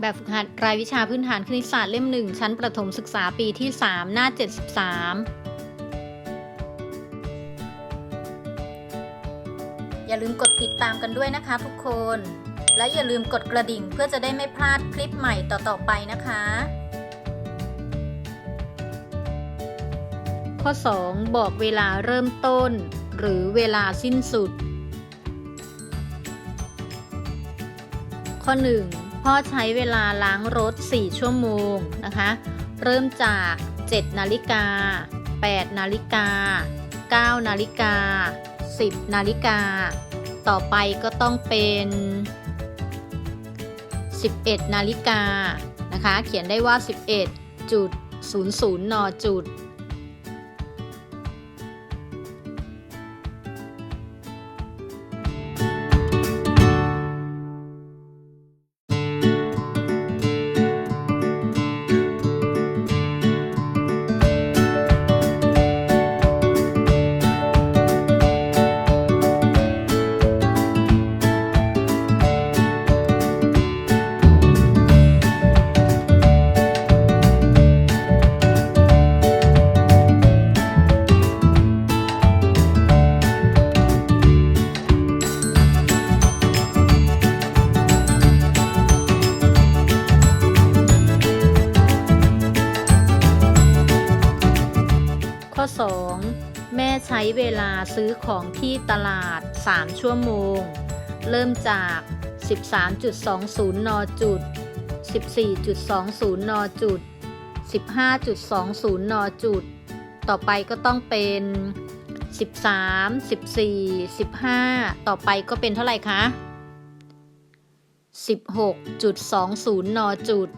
แบบฝึกหัดรายวิชาพื้นฐานคณิตศาสตร์เล่มหนึ่งชั้นประถมศึกษาปีที่ 3 หน้า 73 อย่าลืมกดติดตามกันด้วยนะคะทุกคน และอย่าลืมกดกระดิ่งเพื่อจะได้ไม่พลาดคลิปใหม่ต่อ ๆ ไปนะคะ ข้อ 2 บอกเวลาเริ่มต้น หรือเวลาสิ้นสุด ข้อ 1 พ่อใช้เวลาล้างรถ 4 ชั่วโมงนะคะ เริ่มจาก 7 นาฬิกา 8 นาฬิกา 9 นาฬิกา 10 นาฬิกา ต่อไปก็ต้องเป็น 11 นาฬิกานะคะ เขียนได้ว่า 11จุด00นจุด ใช้เวลาซื้อของที่ตลาด 3 ชั่วโมง เริ่มจาก 13.20 น จุด 14.20 น จุด 15.20 น จุด ต่อไปก็ต้องเป็น 13 14 15 ต่อไปก็เป็นเท่าไหร่คะ 16.20 น จุด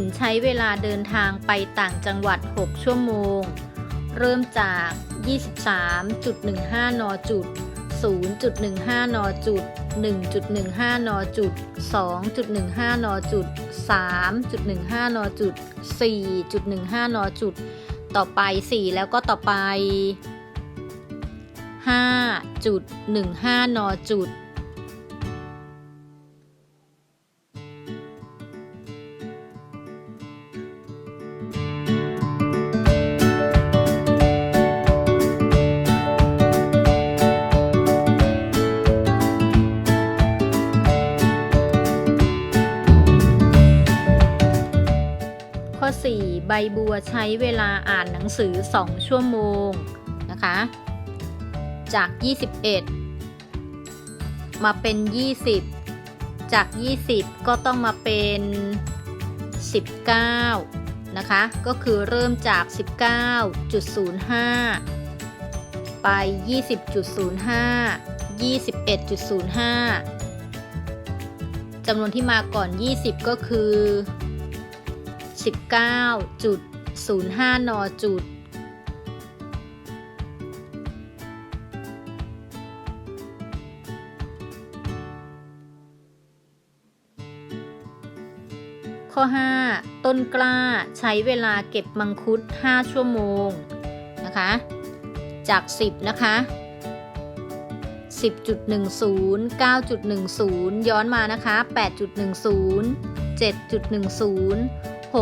ขุนใช้เวลาเดินทางไปต่างจังหวัด 6 ชั่วโมง เริ่มจาก 23.15 น จุด 0.15 น จุด 1.15 น จุด 2.15 น จุด 3.15 น จุด 4.15 น จุด ต่อไป 4 แล้วก็ต่อไป 5.15 น จุด 4 ใบบัวใช้เวลาอ่านหนังสือ 2 ชั่วโมงนะคะ จาก 21 มาเป็น 20 จาก 20 ก็ต้องมาเป็น 19 นะคะ ก็คือเริ่มจาก 19.05 ไป 20.05 21.05จำนวนที่มาก่อน 20 ก็คือ 19.05 น จุด ข้อ 5 ต้นกล้าใช้เวลาเก็บมังคุด 5 ชั่วโมง นะคะ จาก 10 นะคะ10.10 9.10 ย้อนมานะคะ 8.10 7.10 6.10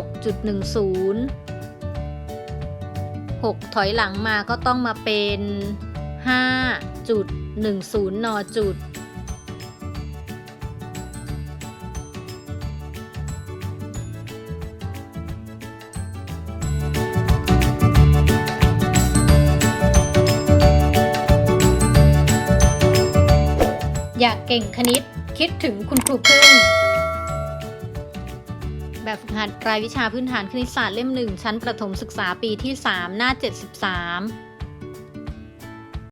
6 ถอยหลังมาก็ต้องมาเป็น 5.10นจุด อยากเก่งคณิตคิดถึงคุณครูพึ่ง แบบฝึกหัดรายวิชาพื้นฐานคณิตศาสตร์เล่มหนึ่งชั้นประถมศึกษาปีที่ 3 หน้า 73